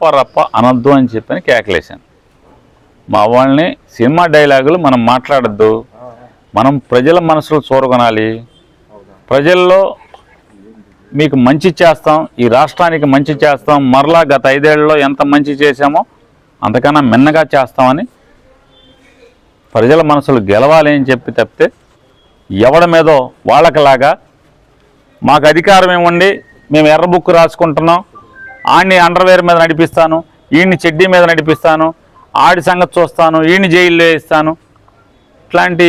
రప్ప రప్ప అనద్దు అని చెప్పని కేకలేశాను. మా వాళ్ళని సినిమా డైలాగులు మనం మాట్లాడద్దు. మనం ప్రజల మనసులు చూరగొనాలి. ప్రజల్లో మీకు మంచి చేస్తాం ఈ రాష్ట్రానికి మంచి చేస్తాం మరలా గత ఐదేళ్ళలో ఎంత మంచి చేశామో అంతకన్నా మిన్నగా చేస్తామని ప్రజల మనసులు గెలవాలి అని చెప్పి తప్పితే ఎవడి మీదో వాళ్ళకిలాగా మాకు అధికారం ఇవ్వండి మేము ఎర్ర బుక్ రాసుకుంటున్నాం. ఆడిని అండర్వేర్ మీద నడిపిస్తాను ఈయన్ని చెడ్డీ మీద నడిపిస్తాను ఆడి సంగతి చూస్తాను ఈయన్ని జైల్లో వేస్తాను. ఇట్లాంటి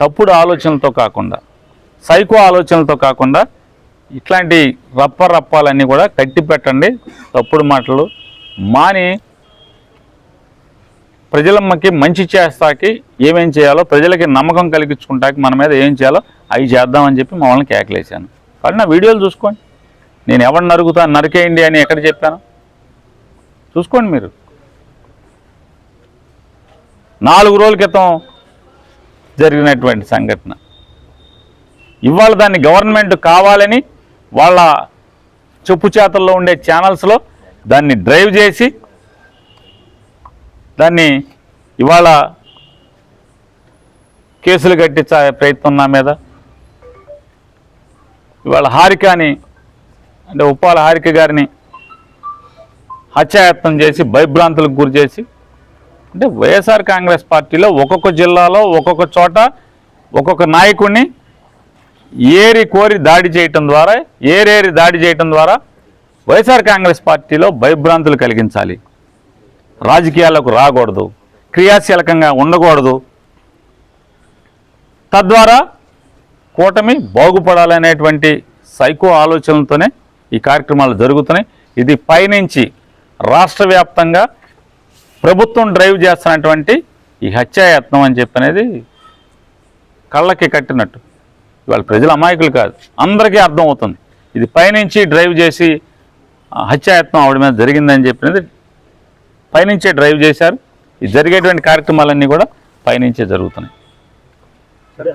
తప్పుడు ఆలోచనలతో కాకుండా సైకో ఆలోచనలతో కాకుండా ఇట్లాంటి రప్ప రప్పాలన్నీ కూడా కట్టి పెట్టండి. తప్పుడు మాటలు మాని ప్రజలమ్మకి మంచి చేస్తాకి ఏమేం చేయాలో ప్రజలకి నమ్మకం కలిగించుకుంటాకి మన మీద ఏం చేయాలో అవి చేద్దామని చెప్పి మమ్మల్ని కేకలేశాను. కానీ నా వీడియోలు చూసుకోండి. నేను ఎవరిని నరుగుతాను నరికేయండి అని ఎక్కడ చెప్పాను? చూసుకోండి మీరు. నాలుగు రోజుల క్రితం జరిగినటువంటి సంఘటన. ఇవాళ దాన్ని గవర్నమెంట్ కావాలని వాళ్ళ చెప్పు చేతల్లో ఉండే ఛానల్స్లో దాన్ని డ్రైవ్ చేసి దాన్ని ఇవాళ కేసులు కట్టించే ప్రయత్నం నా మీద. ఇవాళ హారికని అంటే ఉప్పాల హారిక గారిని హత్యాయత్నం చేసి భయభ్రాంతులకు గురి చేసి అంటే వైఎస్ఆర్ కాంగ్రెస్ పార్టీలో ఒక్కొక్క జిల్లాలో ఒక్కొక్క చోట ఒక్కొక్క నాయకుడిని ఏరి కోరి దాడి చేయటం ద్వారా ఏరేరి దాడి చేయటం ద్వారా వైఎస్ఆర్ కాంగ్రెస్ పార్టీలో భయభ్రాంతులు కలిగించాలి. రాజకీయాలకు రాకూడదు. క్రియాశీలకంగా ఉండకూడదు. తద్వారా కూటమి బాగుపడాలనేటువంటి సైకో ఆలోచనలతోనే ఈ కార్యక్రమాలు జరుగుతున్నాయి. ఇది పైనుంచి రాష్ట్ర వ్యాప్తంగా ప్రభుత్వం డ్రైవ్ చేస్తున్నటువంటి ఈ హత్యాయత్నం అని చెప్పి అనేది కళ్ళకి కట్టినట్టు. ఇవాళ ప్రజలు అమాయకులు కాదు అందరికీ అర్థమవుతుంది. ఇది పైనుంచి డ్రైవ్ చేసి హత్యాయత్నం ఆవిడ మీద జరిగిందని చెప్పినది పైనుంచే డ్రైవ్ చేశారు. ఈ జరిగేటువంటి కార్యక్రమాలన్నీ కూడా పైనుంచే జరుగుతున్నాయి. సరే.